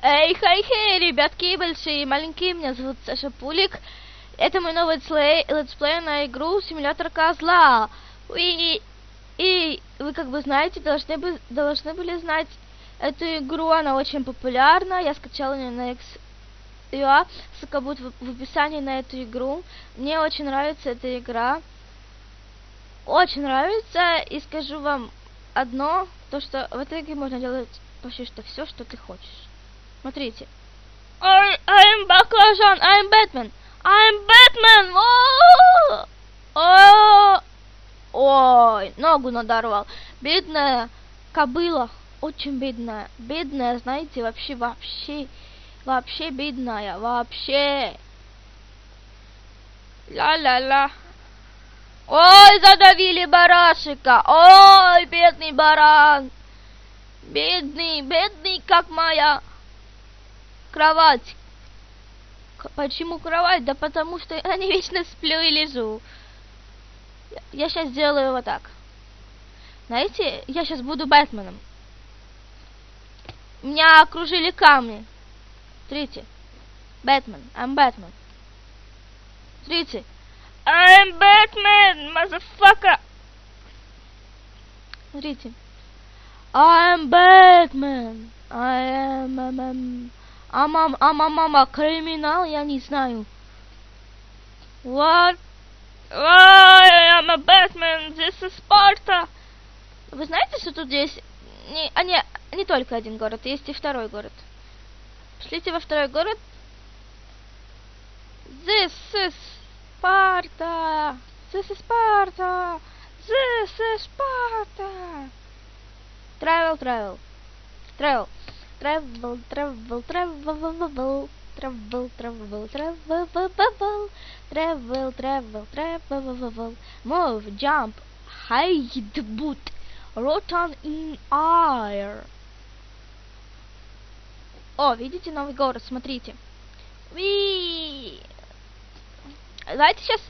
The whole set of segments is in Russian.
Эй, хей-хей, ребятки, большие и маленькие, меня зовут Саша Пулик. Это мой новый летсплей, летсплей на игру симулятор козла. И, и вы как бы знаете, должны, бы, должны были знать эту игру, она очень популярна. Я скачала ее на XUA, ссылка будет в, в описании на эту игру. Мне очень нравится эта игра. Очень нравится, и скажу вам одно, то что в этой игре можно делать почти что все, что ты хочешь. Смотрите. I, I'm Баклажан, I'm Batman. I'm Batman! О! Ой, ногу надорвал. Бедная кобыла, очень бедная. Бедная, знаете, вообще, вообще, вообще бедная, вообще. Ла-ла-ла. Ой, задавили барашика. Ой, бедный баран. Бедный, бедный, как моя кровать. Почему кровать? Да потому что я не вечно сплю и лежу. Я сейчас сделаю вот так. Знаете, я сейчас буду Бэтменом. Меня окружили камни. Смотрите. Бэтмен. I'm Бэтмен. Смотрите. I'm Batman, motherfucker. Смотрите. I'm Batman. I am, am, am а мам, а мама, криминал, я не знаю. What? I am a Batman, this is Sparta. Вы знаете, что тут есть... Не, а не, не только один город, есть и второй город. Пошлите во второй город. This is Sparta. This is Sparta. This is Sparta. Travel, travel. Travel. Travel, travel, travel, travel, travel, travel, travel, travel, travel, move, jump, hide, boot, rotan in air. О, видите новый город, смотрите. Ви. Знаете, сейчас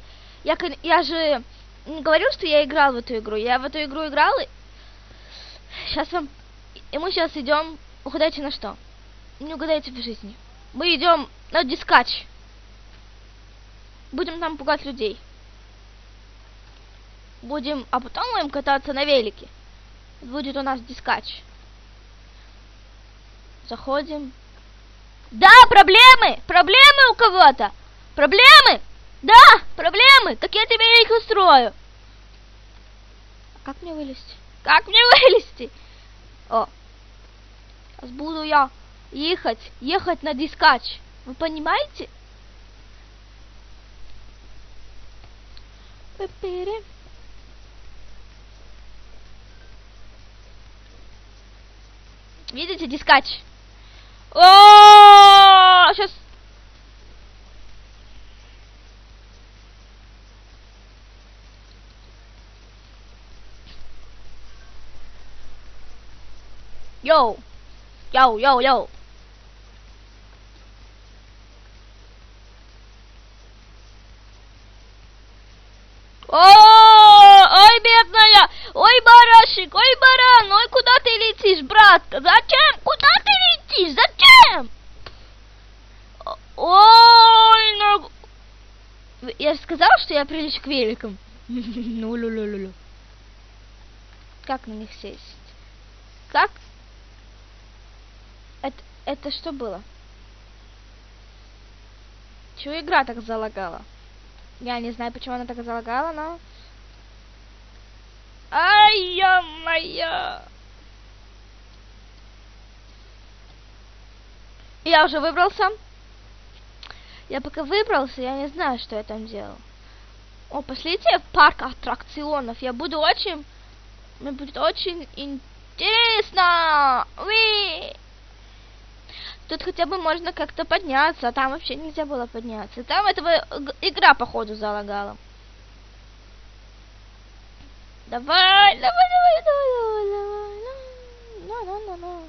я, я же говорил, что я играл в эту игру. Я в эту игру играл. И... Сейчас вам... И мы сейчас идем Угадайте на что? Не угадайте в жизни. Мы идем на дискач. Будем там пугать людей. Будем, а потом будем кататься на велике. Будет у нас дискач. Заходим. Да, проблемы! Проблемы у кого-то! Проблемы! Да, проблемы! Так я тебе их устрою. А как мне вылезти? Как мне вылезти? О, буду я ехать, ехать на дискач. Вы понимаете? Видите, дискач? О, сейчас Йоу! Йоу, йоу, йоу. О, ой, бедная, ой, барашек, ой, баран, ой, куда ты летишь, брат? Зачем? Куда ты летишь? Зачем? Ой, ну... Я же сказал, что я прилечу к великам. Ну, лу лу лу Как на них сесть? Как это, это что было? Чего игра так залагала? Я не знаю, почему она так залагала, но... Ай-я-моя! Я уже выбрался. Я пока выбрался, я не знаю, что я там делал. О, пошлите в парк аттракционов. Я буду очень... Мне будет очень интересно. Уи! Тут хотя бы можно как-то подняться, а там вообще нельзя было подняться. Там этого игра, походу, залагала. Давай, давай, давай, давай, давай, давай. На, на, на, на.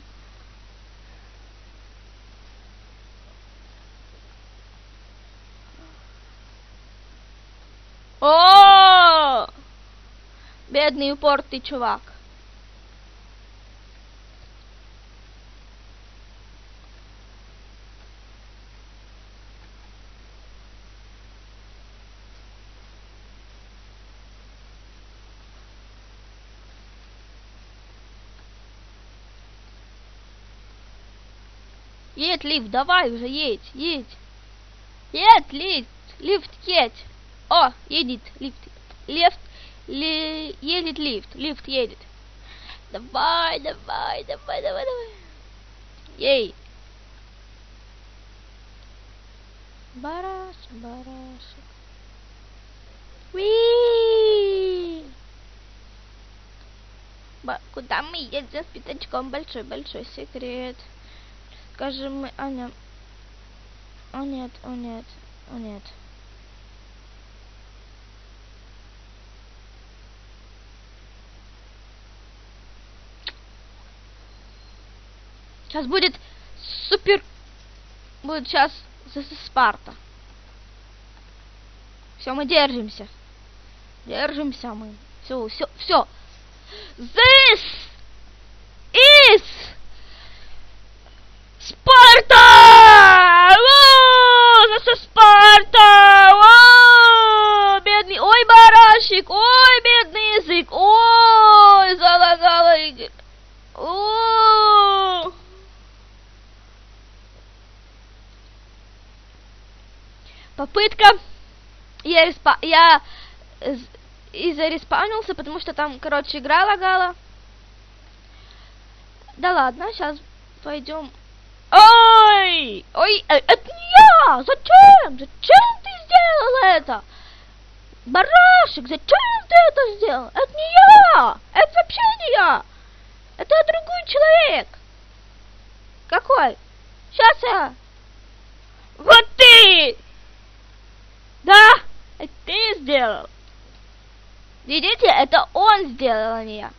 О! Бедный упортый чувак. Едь, лифт, давай уже, едь, едь. Едь, лифт, лифт, едь. О, едет лифт. Лифт, ли, едет лифт, лифт едет. Давай, давай, давай, давай, давай. Ей. Бараш, барашек. Уи! Куда мы едем с пятачком? Большой-большой секрет. Скажем мы, Аня. О нет, о нет, о нет. Сейчас будет супер... Будет сейчас Спарта. Все, мы держимся. Держимся мы. Все, все, все. This is Спарта! This is Спарта! О, бедный, ой, барашек, ой, бедный язык, ой, залагала Игорь. О! Попытка я, и зареспаунился, потому что там, короче, игра лагала. Да ладно, сейчас пойдем. Ой! Ой, э, это не я! Зачем? Зачем ты сделал это? Барашек, зачем ты это сделал? Это не я! Это вообще не я! Это другой человек! Какой? Сейчас я... Вот ты! Да! Это ты сделал. Видите, это он сделал, а не я.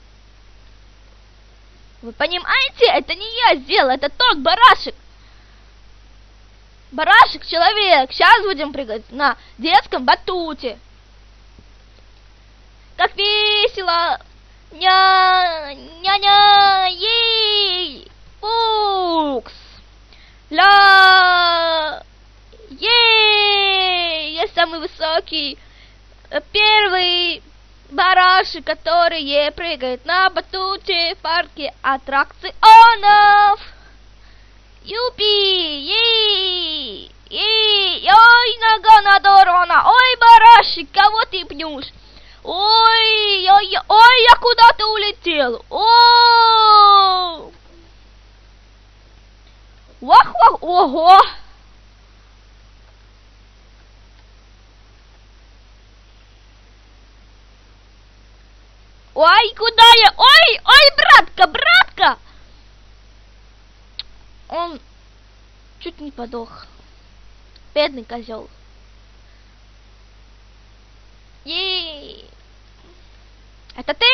Вы понимаете, это не я сделал, это тот барашек. Барашек, человек. Сейчас будем прыгать на детском батуте. Как весело. Ня, ня-ня, ей, пукс. Ля, ей, я самый высокий. Первый барашек, который прыгает на батуте в парке аттракционов. Юпи! Ей! Ей! Ой, нога надорвана! Ой, барашек, кого ты пнешь? Ой, ой, ой, я куда-то улетел! О! Вах-вах! Ого! Ой, куда я? Ой, ой, братка, братка! Он чуть не подох. Бедный козел. Ей! Это ты?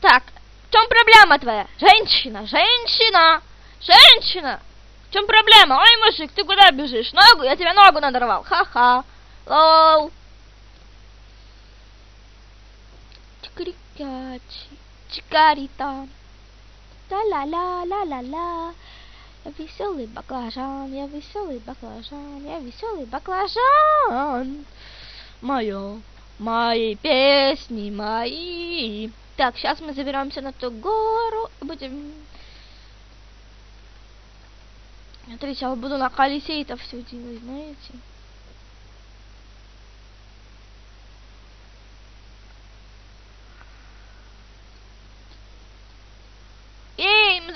Так, в чем проблема твоя? Женщина, женщина, женщина! В чем проблема? Ой, мужик, ты куда бежишь? Ногу? Я тебе ногу надорвал. Ха-ха. Лол. Чикарикачи, чикарита. Ла-ла-ла-ла-ла-ла. Я веселый баклажан, я веселый баклажан, я веселый баклажан. Мое, мои песни мои. Так, сейчас мы заберемся на ту гору и будем... Смотрите, я буду на колесе это все делать, знаете?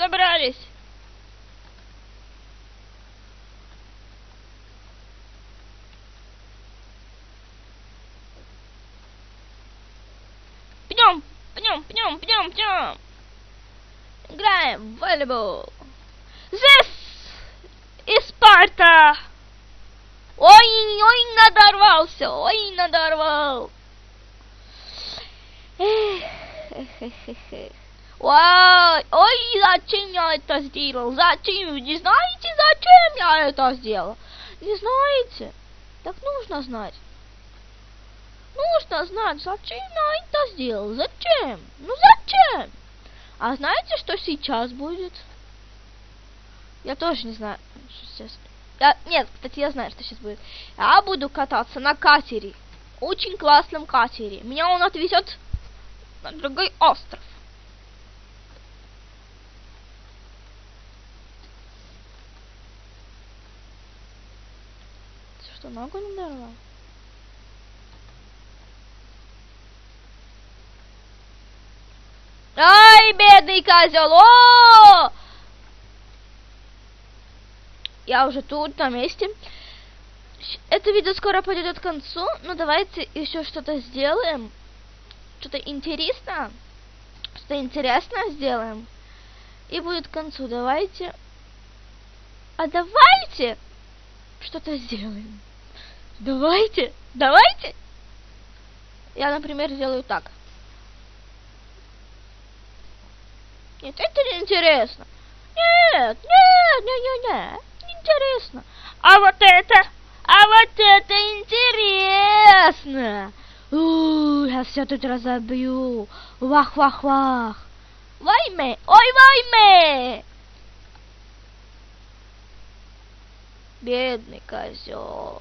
Забрались! Пнем, пнем, пнем, пнем, пнем. Играем в волейбол. This is Спарта. Ой, ой, надорвался, ой, надорвал. Эх, эх, эх, эх. Ой, ой, зачем я это сделал? Зачем? Не знаете, зачем я это сделал? Не знаете? Так нужно знать. Нужно знать, зачем я это сделал. Зачем? Ну зачем? А знаете, что сейчас будет? Я тоже не знаю, что сейчас... Я... Нет, кстати, я знаю, что сейчас будет. Я буду кататься на катере. Очень классном катере. Меня он отвезет на другой остров. Что, ногу не дала? Ай, бедный козел! О! Я уже тут, на месте. Это видео скоро подойдет к концу, но давайте еще что-то сделаем. Что-то интересно. Что-то интересное сделаем. И будет к концу. Давайте. А давайте что-то сделаем. Давайте. Давайте. Я, например, сделаю так. Нет, это не интересно. Нет, нет, нет, нет, нет, не интересно. А вот это, а вот это интересно. -у я все тут разобью. Вах, вах, вах. Вайме, ой, вайме. Бедный козел.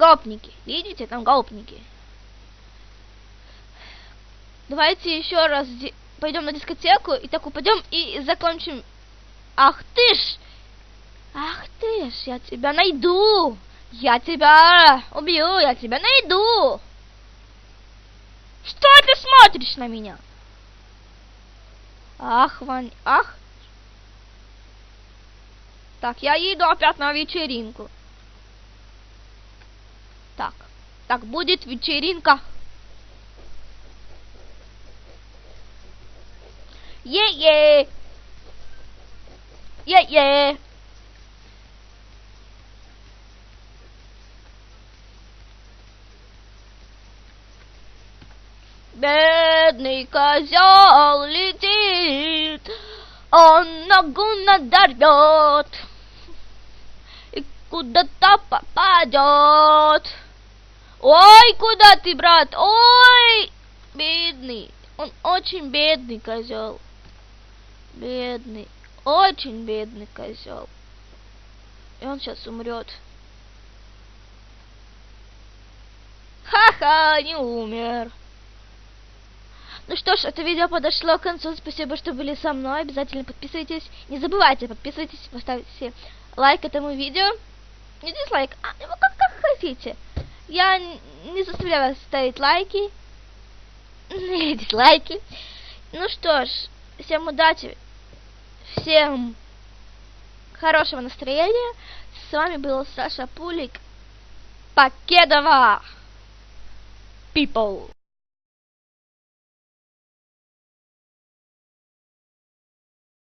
Гопники, видите, там гопники. Давайте еще раз пойдем на дискотеку и так упадем и закончим. Ах ты ж! Ах ты ж, я тебя найду! Я тебя убью, я тебя найду! Что ты смотришь на меня? Ах, Вань, ах. Так, я иду опять на вечеринку. Так, так будет вечеринка Е-е! Е-е! Бедный козел летит, он ногу надорвет и куда-то попадет. Ой, куда ты, брат? Ой, бедный, он очень бедный козел. Бедный, очень бедный козел. И он сейчас умрет. Ха-ха, не умер. Ну что ж, это видео подошло к концу. Спасибо, что были со мной. Обязательно подписывайтесь. Не забывайте, подписывайтесь, поставьте лайк этому видео. Не дизлайк, а ну, как, как хотите. Я не заставляю вас ставить лайки. Дизлайки. Ну что ж, всем удачи. Всем хорошего настроения. С вами был Саша Пулик. Покедова. People.